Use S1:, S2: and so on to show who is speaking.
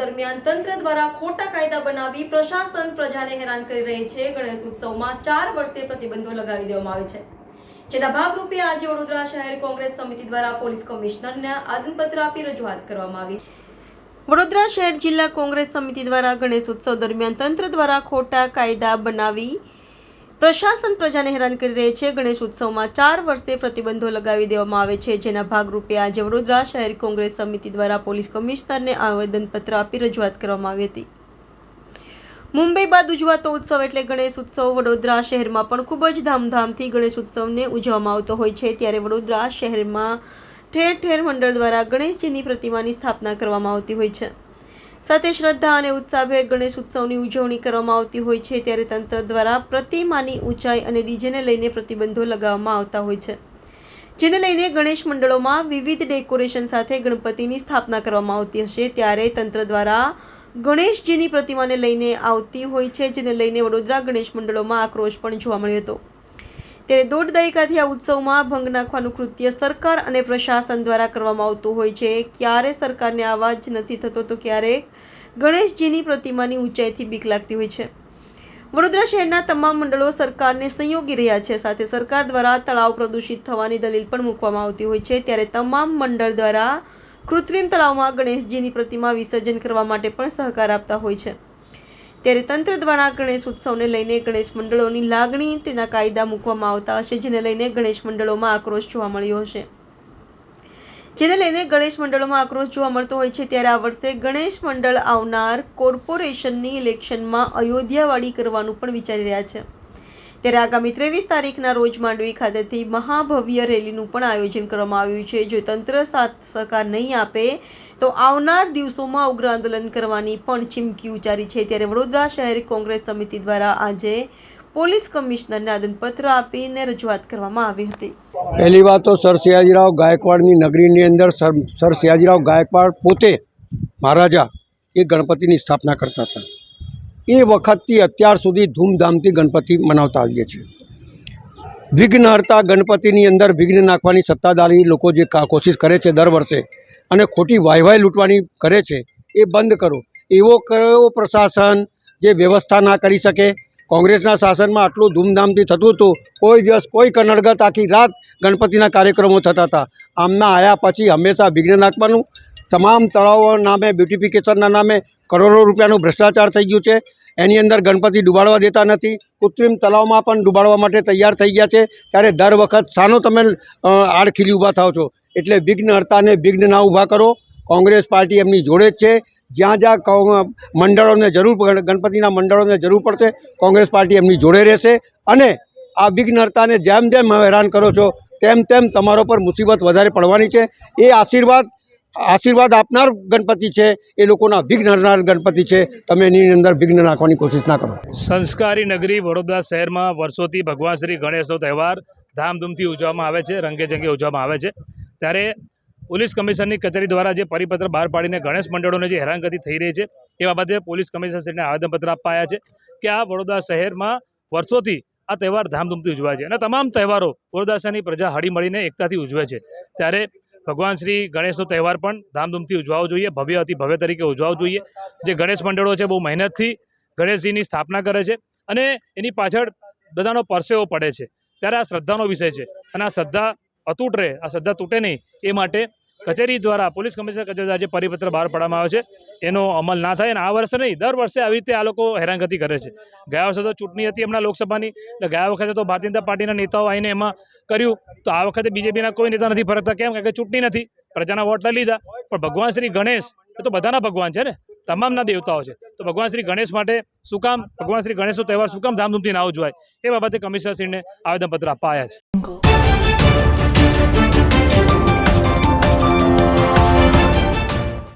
S1: દરમિયાન તંત્ર દ્વારા ખોટા કાયદા બનાવી પ્રશાસન પ્રજાને હેરાન કરી રહી છે. ગણેશ ઉત્સવમાં ચાર વર્ષે પ્રતિબંધો લગાવી દેવામાં આવે છે. જેના ભાગરૂપે આજે વડોદરા શહેર કોંગ્રેસ સમિતિ દ્વારા પોલીસ કમિશનરને આદનપત્ર આપી રજૂઆત કરવામાં આવી. વડોદરા શહેર જિલ્લા કોંગ્રેસ સમિતિ દ્વારા ગણેશ ઉત્સવ દરમિયાન તંત્ર દ્વારા ખોટા કાયદા બનાવી પ્રશાસન પ્રજાને હેરાન કરી રહી છે. ગણેશ ઉત્સવમાં ચાર વર્ષે પ્રતિબંધો લગાવી દેવામાં આવે છે. જેના ભાગરૂપે આજે વડોદરા શહેર કોંગ્રેસ સમિતિ દ્વારા પોલીસ કમિશનરને આવેદનપત્ર આપી રજૂઆત કરવામાં આવી હતી. મુંબઈ બાદ ઉજવાતો ઉત્સવ એટલે ગણેશ ઉત્સવ વડોદરા શહેરમાં પણ ખૂબ જ ધામધામથી ગણેશ ઉત્સવને ઉજવવામાં આવતો હોય છે. ત્યારે વડોદરા શહેરમાં ઠેર ઠેર મંડળ દ્વારા ગણેશજીની પ્રતિમાની સ્થાપના કરવામાં આવતી હોય છે. સાથે શ્રદ્ધા અને ઉત્સાહભેર ગણેશ ઉત્સવની ઉજવણી કરવામાં આવતી હોય છે, ત્યારે તંત્ર દ્વારા પ્રતિમાની ઊંચાઈ અને ડીજેને લઈને પ્રતિબંધો લગાવવામાં આવતા હોય છે. જેને લઈને ગણેશ મંડળોમાં વિવિધ ડેકોરેશન સાથે ગણપતિની સ્થાપના કરવામાં આવતી હશે, ત્યારે તંત્ર દ્વારા ગણેશજીની પ્રતિમાને લઈને આવતી હોય છે, જેને લઈને વડોદરા ગણેશ મંડળોમાં આક્રોશ પણ જોવા મળ્યો હતો. ત્યારે દોઢ દાયકાથી આ ઉત્સવમાં ભંગ નાખવાનું કૃત્ય સરકાર અને પ્રશાસન દ્વારા કરવામાં આવતું હોય છે. ક્યારે સરકારને આવાજ નથી થતો તો ક્યારેક ગણેશજીની પ્રતિમાની ઊંચાઈથી બીક લાગતી હોય છે. વડોદરા શહેરના તમામ મંડળો સરકારને સંયોગી રહ્યા છે. સાથે સરકાર દ્વારા તળાવ પ્રદૂષિત થવાની દલીલ પણ મૂકવામાં આવતી હોય છે. ત્યારે તમામ મંડળ દ્વારા કૃત્રિમ તળાવમાં ગણેશજીની પ્રતિમા વિસર્જન કરવા માટે પણ સહકાર આપતા હોય છે. ત્યારે તંત્ર દ્વારા ગણેશ ઉત્સવને લઈને ગણેશ મંડળોની લાગણી તેના કાયદા મૂકવામાં આવતા હશે, જેને લઈને ગણેશ મંડળોમાં આક્રોશ જોવા મળ્યો હશે. જેને લઈને ગણેશ મંડળોમાં આક્રોશ જોવા મળતો હોય છે, ત્યારે આ વર્ષે ગણેશ મંડળ આવનાર કોર્પોરેશનની ઇલેક્શનમાં અયોધ્યાવાડી કરવાનું પણ વિચારી રહ્યા છે. ત્યારે આગામી ત્રેવીસ તારીખના રોજ માંડવી ખાતેથી મહાભવ્ય રેલીનું પણ આયોજન કરવામાં આવ્યું છે. જો તંત્ર સાથ સહકાર નહીં આપે, તો આવનાર દિવસોમાં ઉગ્ર આંદોલન કરવાની પણ ચીમકી ઉચ્ચારી છે. ત્યારે વડોદરા શહેર કોંગ્રેસ સમિતિ દ્વારા આજે પોલીસ કમિશનરને આદનપત્ર આપીને રજૂઆત કરવામાં આવી હતી.
S2: પહેલી વાત તો સર સયાજીરાવ ગાયકવાડની નગરીની અંદર સર સયાજીરાવ ગાયકવાડ પોતે મહારાજા એ ગણપતિની સ્થાપના કરતા હતા. એ વખતથી અત્યાર સુધી ધૂમધામથી ગણપતિ મનાવતા આવીએ છીએ. વિઘ્નહર્તા ગણપતિની અંદર વિઘ્ન નાખવાની સત્તાધારી લોકો જે કોશિશ કરે છે દર વર્ષે અને ખોટી વાયવાય લૂંટવાની કરે છે એ બંધ કરો. એવો કયો પ્રશાસન જે વ્યવસ્થા ના કરી શકે? કોંગ્રેસના શાસનમાં આટલું ધૂમધામથી થતું હતું. કોઈ દિવસ કોઈ કનડગત આખી રાત ગણપતિના કાર્યક્રમો થતા હતા. આમના આવ્યા પછી હંમેશા વિઘ્ન નાખવાનું તમામ તળાવો નામે બ્યુટિફિકેશનના નામે કરોડો રૂપિયાનું ભ્રષ્ટાચાર થઈ ગયું છે. એની અંદર ગણપતિ ડૂબાડવા દેતા નથી. કૃત્રિમ તળાવમાં પણ ડૂબાડવા માટે તૈયાર થઈ ગયા છે. ત્યારે દર વખત શાનો તમે આડખીલી ઊભા થાવ છો. એટલે વિઘ્ન હર્તાને વિઘ્ન ના ઊભા કરો. કોંગ્રેસ પાર્ટી એમની જોડે જ છે. જ્યાં જ્યાં મંડળોને જરૂર ગણપતિના મંડળોને જરૂર પડશે, કોંગ્રેસ પાર્ટી એમની જોડે રહેશે. અને આ વિઘ્નહર્તાને જેમ જેમ હેરાન કરો છો, તેમ તેમ તમારો પર મુસીબત વધારે પડવાની છે. એ આશીર્વાદ આશીર્વાદ આપનાર ગણપતિ છે, એ લોકોના વિઘ્ન હરનાર ગણપતિ છે, તમે એની અંદર વિઘ્ન નાખવાની કોશિશ ના કરો.
S3: સંસ્કારી નગરી વડોદરા શહેરમાં વર્ષોથી ભગવાન શ્રી ગણેશનો તહેવાર ધામધૂમથી ઉજવવામાં આવે છે, રંગેચંગે ઉજવવામાં આવે છે. ત્યારે પોલીસ કમિશનરની કચેરી દ્વારા જે પરિપત્ર બહાર પાડીને ગણેશ મંડળોને જે હેરાનગતિ થઈ રહી છે, એ બાબતે પોલીસ કમિશનરશ્રીને આવેદનપત્ર અપાયા છે કે આ વડોદરા શહેરમાં વર્ષોથી આ તહેવાર ધામધૂમથી ઉજવાય છે અને તમામ તહેવારો વડોદરા શહેરની પ્રજા હળી મળીને એકતાથી ઉજવે છે. ત્યારે ભગવાન શ્રી ગણેશનો તહેવાર પણ ધામધૂમથી ઉજવાવો જોઈએ, ભવ્ય અતિ ભવ્ય તરીકે ઉજવાવો જોઈએ. જે ગણેશ મંડળો છે, બહુ મહેનતથી ગણેશજીની સ્થાપના કરે છે અને એની પાછળ બધાનો પરસેવો પડે છે. ત્યારે આ શ્રદ્ધાનો વિષય છે અને આ શ્રદ્ધા અતૂટ રહે, આ શ્રદ્ધા તૂટે નહીં એ માટે કચેરી દ્વારા પોલીસ કમિશનર કચેરી દ્વારા જે પરિપત્ર બહાર પાડવામાં આવ્યો છે, એનો અમલ ના થાય અને આ વર્ષે નહીં, દર વર્ષે આવી રીતે આ લોકો હેરાનગતિ કરે છે. ગયા વર્ષે તો ચૂંટણી હતી હમણાં લોકસભાની, એટલે ગયા વખતે તો ભારતીય જનતા પાર્ટીના નેતાઓ આવીને એમાં કર્યું. તો આ વખતે બીજેપીના કોઈ નેતા નથી ફરકતા કેમ? કે ચૂંટણી નથી. પ્રજાના વોટ લઈ લીધા. પણ ભગવાન શ્રી ગણેશ, એ તો બધાના ભગવાન છે ને? તમામના દેવતાઓ છે. તો ભગવાન શ્રી ગણેશ માટે શું કામ? ભગવાન શ્રી ગણેશનો તહેવાર શું કામ? ધામધૂમથી ના ઉજવાય. એ બાબતે કમિશનરશ્રીને આવેદનપત્ર આપવા આવ્યા છે.